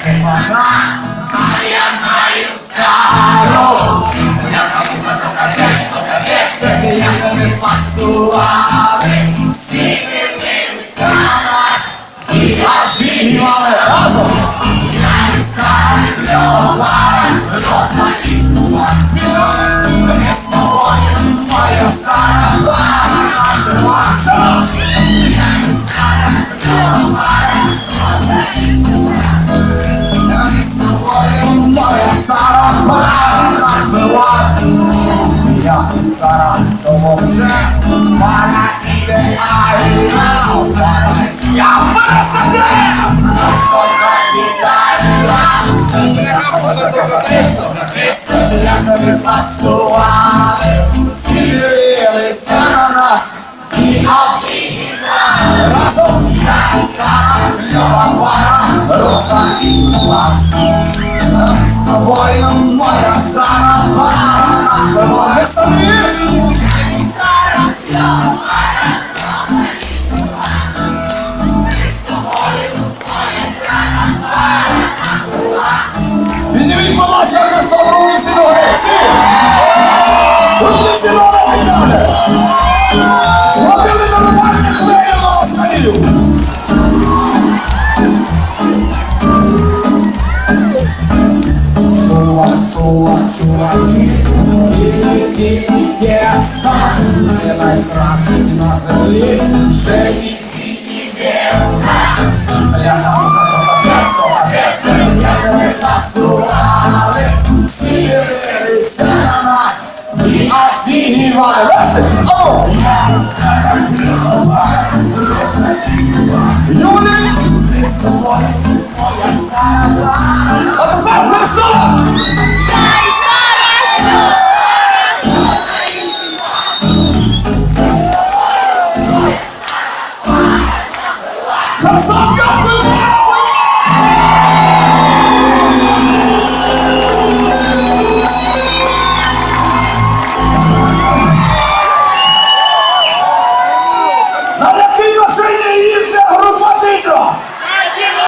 Вона, а я маю сару. Без якими пасували, всі дивилися на нас і обіймали разом. Я і Сара, кльова, роза і платіна. Ми з тобою, моя Сара, пара, наша. Я Сара, тому вже пара ідеальна, пара я висадив, просто капітальна. Місяць, як ми пасували, всі дивилися на нас і обіймали. Разом я і Сара, кльова пара, роза і була. З тобою моя Сара пара, Підніміть, будь ласка, Христом руки всі ноги, всі! Руки всі ноги підняли! Зробили нормальне хвилю на москалів! Чува, чува, чувачі, великі тіста, Ми найкращі на землі, жені і невеста. Тесто, King listen. Russell. Oh. Unit.